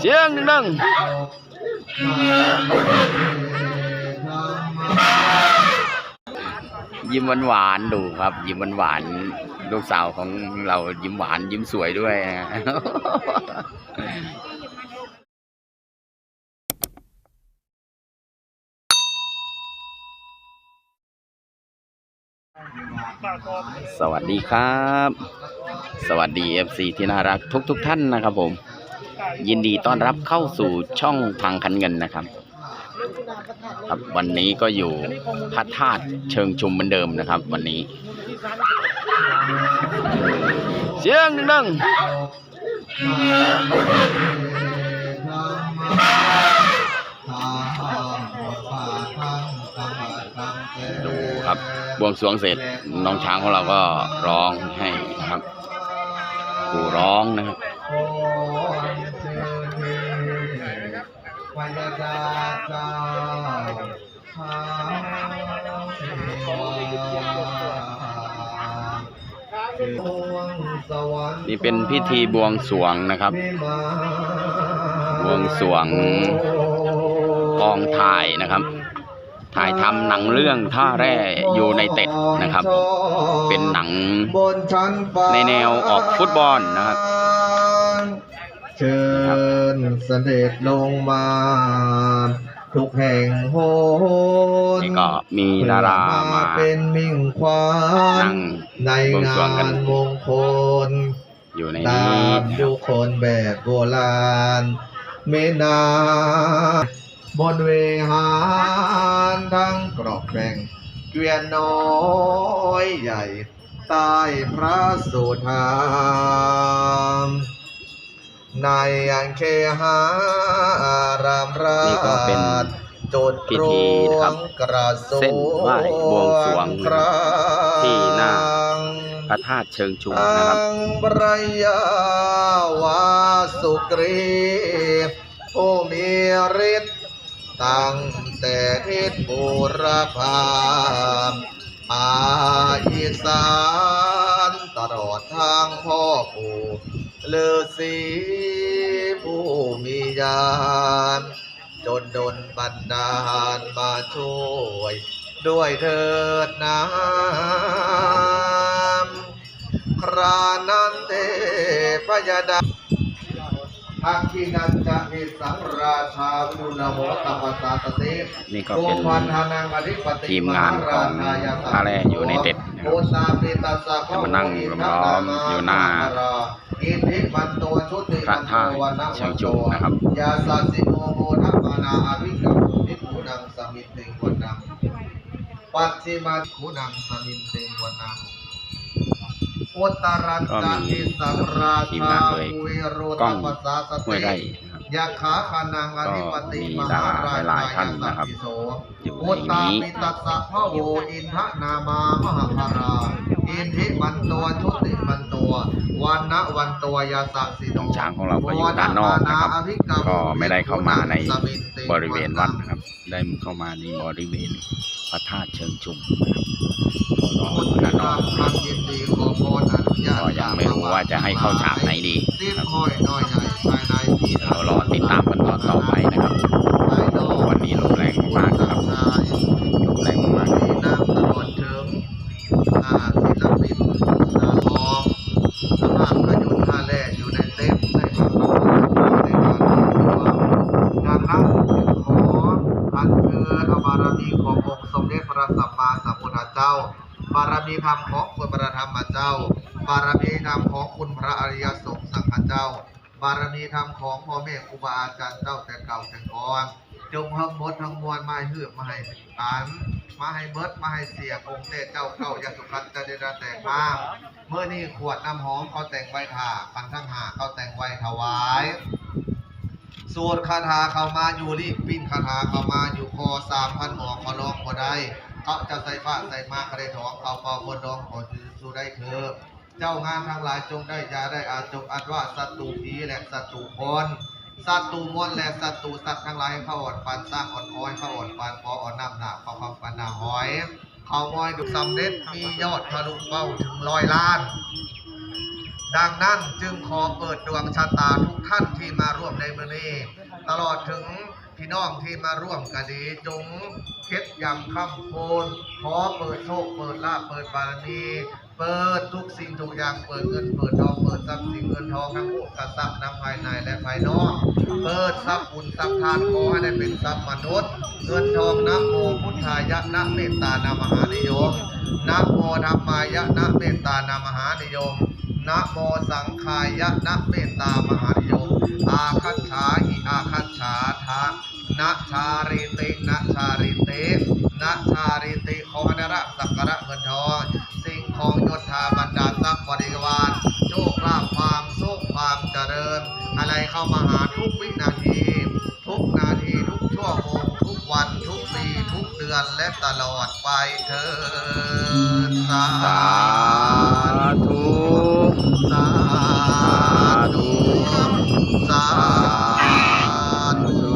เสียงดังยิ้มหวานๆดูครับ ยิ้มหวานๆลูกสาวของเรายิ้มหวานยิ้มสวยด้วยนะสวัสดีครับ สวัสดี FC ที่น่ารักทุกทุกท่านนะครับผม ยินดีต้อนรับเข้าสู่ช่องทางคันเงินนะครับ ครับวันนี้ก็อยู่พระธาตุเชิงชุมเหมือนเดิมนะครับ วันนี้ เสียงดังดูครับบวงสรวงเสร็จน้องช้างของเราก็ร้องให้นะครับครูร้องนะครับ ยาดาเจ้าพาเทวาสวรรค์นี่เป็นพิธีบวงสรวงนะครับ บวงสรวงกองถ่ายนะครับ ถ่ายทำหนังเรื่องท่าแร่อยู่ในเต็ดนะครับ เป็นหนังในแนวออกฟุตบอลนะครับ เชิญเสด็จลงมา ทุกแห่งโหนนี่ก็มีดารามาเป็นมิ่งควานั่นงในบวงสรวงางกันนมงคลอยู่ในตานี้มดูคนแบบโบราณ เมนาบนเวหารทั้งกรอบแบ่งเกวียนน้อยใหญ่ ใต้พระสุธาม ในอังเคหารามรานี่ก็เป็นจุดพิธีนะครับรวงกระทรวงเส้นไหว้บวงสรวงครั้งที่หน้า พระธาตุเชิงชุมนะครับอังบรยาวาสุกรีผู้มีฤทธิ์ตั้งแต่ทิศบุรพามอาอีสานตลอดทางพ่อปู่ ฤาษีผู้มีญาณจนดนบันดาลมาช่วย ด้วยเถิดน้ำครานันเตพยดาทักขินันจะหิสังราชาวุณโมตปสาตเตนี่ก็เป็นโพันธนังอธิปติทีมงานของพระแร่อยู่ในเต็ด นะครับโอตาปิตัสสะจะมานั่งล้อมๆอยู่หน้าอิทธิมันโตชุติพระธาตุเชิงชุมนะครับยาสัสสิโนโมทัพมานาอภิกรรมนิพุนังสมิตติงวันนังปัจฉิมาคุนังสมินเตวันนังอุตตรัญจติสังราทีมชางานโดยภูเวโรกล้ตองปัสสาสห้วยติไร่ นะครับยาขาคานังอธิปติก็มีมดาหาราราหลายๆท่านนะครับสัพพิโสอยู่อุตในตานี้ปิตัสสะพะโวอินทะนามามหาภาราอินทิมันตัวชุติมันตัววันนะวันตัวยาสักสิโนน้องช้างของเราก็อยู่ด้านนอกนะครับ ก็ไม่ได้เข้ามาในบริเวณวัดนะครับ ได้เข้ามาในบริเวณพระธาตุเชิงชุมนะครับก็รออยู่ด้านนอก ก็ยังไม่รู้ว่าจะให้เข้าฉากไหนดีนะครับเรารอติดตามกันตอนต่อไปนะครับ วันนี้ลมแรงมากครับ ลมแรงมาก มีน้ำตลอดถึงอ่าศิลปินสาทองสภาพพยนต์ท่าแร่อยู่ในเต็มในบางในการดังนั้นขออัญเชิญเอาบารมีขององค์สมเด็จพระสัมมาสัมพุทธเจ้า บารมีธรรม ของคุณพระธรรมเจ้า บารมีธรรมของคุณพระอริยสงฆ์สังฆเจ้า บารมีธรรมของพ่อแม่ครูบาอาจารย์เจ้าแต่เก่าแต่ก่อนจงทั้งหมดทั้งมวลมาให้หืบมาให้อันมาให้เบิดมาให้เสียองค์เทศเจ้าเก่าอยาสุขันจะได้รับแต่งมาเมื่อนี้ขวดน้ำหอมเขาแต่งไว้ถ่าพันทั้งหาเขาแต่งไว้ถวายสวนคาถาเขามาอยู่รีบปิ้นคาถาเขามาอยู่คอสามพันหมอกเขาลองบ่ได้ เขาจะใส่ฟ้าใส่มาเขาได้ถองเขาเป่าบนดองขอจสู้ได้เถอะเจ้างานทั้งหลายจงได้ยาได้อาจงอัดว่าศัตรูผีและศัตรูคนสัตว์ตูมวลและสัตว์ตูสัตว์ทั้งหลายเข้าอดปันสร้างอดคอยเข้าอดปันพออดน้ำหนาเขาคำปันนาหอยเขางอยดุสำเร็จมียอดทะลุเป้าถึงร้อยล้าน ดังนั้นจึงขอเปิดดวงชะตาทุกท่านที่มาร่วมในมือนี้ ตลอดถึง พี่น้องที่มาร่วมกันดีจงเคล็ดยำคำโพนขอเปิดโชคเปิดลาภเปิดบารมีเปิดทุกสิ่งทุกอย่างเปิดเงินเปิดทองเปิดทรัพย์สินเงินทองทั้งโลกกทรัพย์ทั้งภายในและภายนอก เปิดทรัพย์บุญทรัพย์ทานขอให้ได้เป็นทรัพย์มนุษย์ เงินทองนะโมพุทธายะนะเมตตานามหานิยมนะโมธรรมายะนะเมตตานามหานิยมนะโมสังขายะนะเมตตามหานิยมอาคัจฉาหิอาคัจฉาะนะชาริตินะชาริตินะชาริติขอให้ได้รับสักการะเงินทองสิ่งของยศถาบรรดาทรัพย์บริวารโชคลาภความสุขความเจริญ อะไรเข้ามาหาทุกวินาที ทุกนาทีทุกชั่วโมงทุกวันทุกปีทุกเดือนและตลอดไปเถิดสาสาธุสาธุสาธุ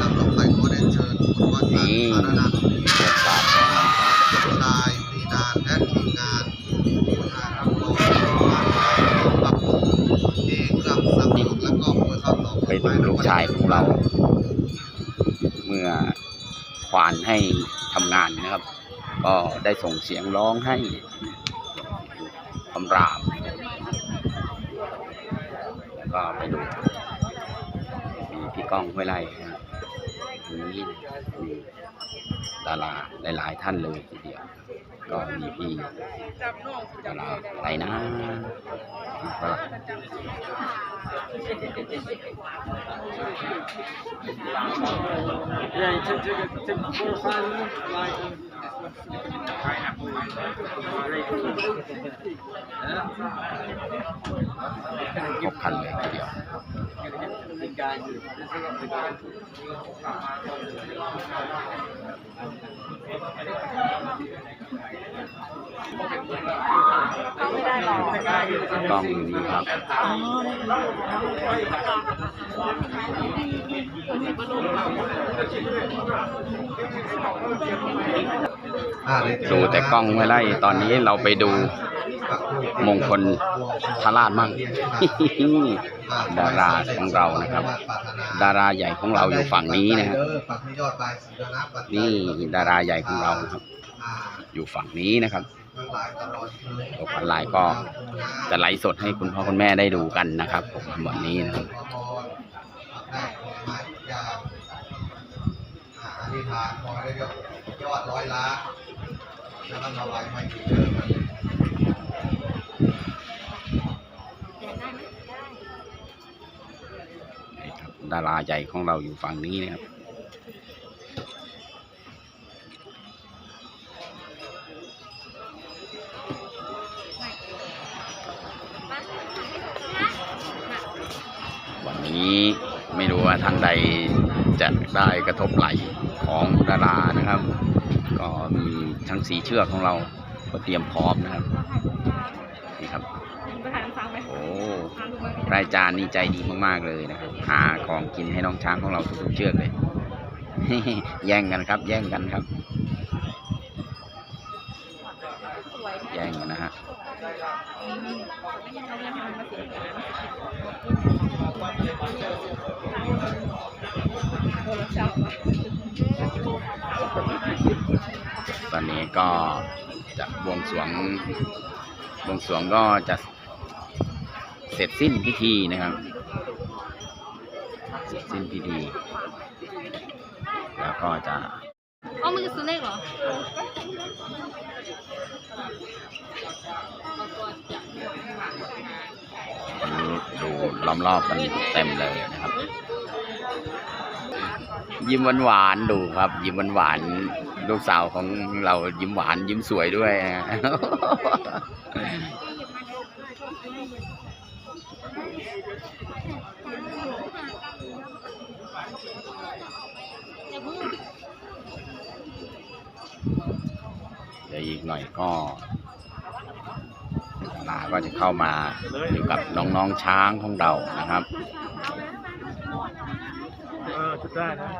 ลำต่อไปขอเรียนเชิญคุณวัดสัน นี่ สารนันท์ บทบาทของเรา ชายปรีดาและทีมงานผู้ถ่ายรับรองบ้านปรับปรุงเองเครื่องสังคมและก็เพื่อเข้ คือลูกชายของเรา เมื่อควานให้ทำงานนะครับ ก็ได้ส่งเสียงร้องให้คำรามแล้วก็ไปดูมีพี่ก้องห้วยไร่ นี้มีดาราหลาย ๆ ท่านเลยทีเดียว ก็มีพี่ดาราอะไรนะที่ฝรั่ง Yeah, you took, took, took four or five minutes, like, uh, ครบคันเลยทีเดียวกล้องนี่ครับ ดูแต่กล้องไม่ไล่ตอนนี้เราไปดูกับผู้ที่มงคลทราชมั่งดาราของเรานะครับ ดาราใหญ่ของเราอยู่ฝั่งนี้นะฮะฝั่งที่ยอดปลายสีนะปัจจัยนี่ดาราใหญ่ของเรานะครับอ่าอยู่ฝั่งนี้นะครับทั้งหลายตลอดคืนโลกออนไลน์ก็จะไลฟ์สดให้คุณพ่อคุณแม่ได้ดูกันนะครับผมวันนี้นะครับขอพรได้ผลไม้ทุกอย่างอ่าอธิษฐานขอให้ได้ยอดยอดร้อยล้าน แล้วก็ถวายมาอยู่เดิมนี่ครับดาราใหญ่ของเราอยู่ฝั่งนี้นะครับวันนี้ไม่รู้ว่าท่านใดจะได้กระทบไหลของดารานะครับ ก็มีทั้งสีเชือกของเราก็เตรียมพร้อมนะครับ นี่ครับโอ้หาลูกไรจารย์นี่ใจดีมากๆเลยนะครับ หาของกินให้น้องช้างของเราทุกๆเชือกเลย แย่งกันครับ แย่งกันครับ แย่งกันนะฮะ ตอนนี้ก็จะบวงสรวงบวงสรวงก็จะเสร็จสิ้นพิธีนะครับ เสร็จสิ้นพิธี แล้วก็จะเอามือซื้อเลขเหรอดูล้อมรอบกันเต็มเลยนะครับ ยิ้มหวานๆดูครับ ยิ้มหวานๆ ลูกสาวของเรายิ้มหวานยิ้มสวยด้วยนะเดี๋ยวอีกหน่อยก็ดาราก็จะเข้ามาอยู่กับน้องๆช้างของเรานะครับ เออจุดได้นะ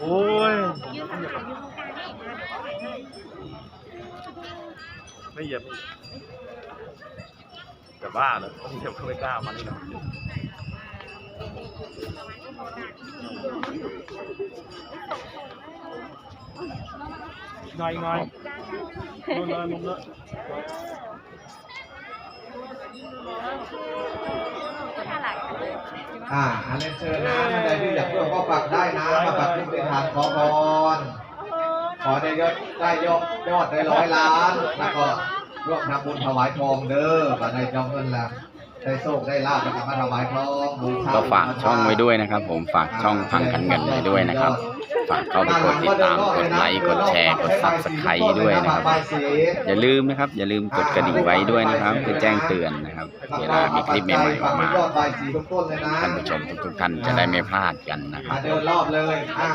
โอ้ยไม่เหยียบแต่บ้าเลยต้องเหยียบก็ไม่กล้ามานี่หรอกหน่อยหน่อยนู่นเลยมุมเลย อ่าอันนี้เชิญนะท่านใดที่อยากร่วมก็ปักได้นะมาปักที่เป็นฐานขอพรขอได้ยอดได้ยอดยอดได้ร้อยล้านแล้วก็ร่วมทำบุญถวายทองเด้อก็ได้จองเงินละได้โชคได้ลาบแล้วก็มาถวายทองบูชาก็ฝากช่องไว้ด้วยนะครับ ผมฝากช่องพังคันเงินไว้ด้วยนะครับ ฝากเข้าไปกดติดตามกดไลค์กดแชร์กดซับสไครต์ด้วยนะครับ อย่าลืมนะครับ อย่าลืมกดกระดิ่งไว้ด้วยนะครับ เพื่อแจ้งเตือนนะครับ เวลามีคลิปใหม่ๆออกมาท่านผู้ชมทุกๆท่านจะได้ไม่พลาดกันนะครับ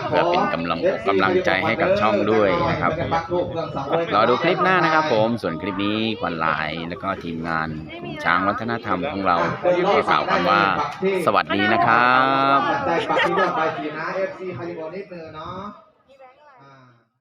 เพื่อเป็นกำลังอกกำลังใจให้กับช่องด้วยนะครับรอดูคลิปหน้านะครับ ผมส่วนคลิปนี้ควันหลายแล้วก็ทีมงานกลุ่มช้างวัฒนธรรมของเราขอกล่าวคำว่า สวัสดีนะครับปั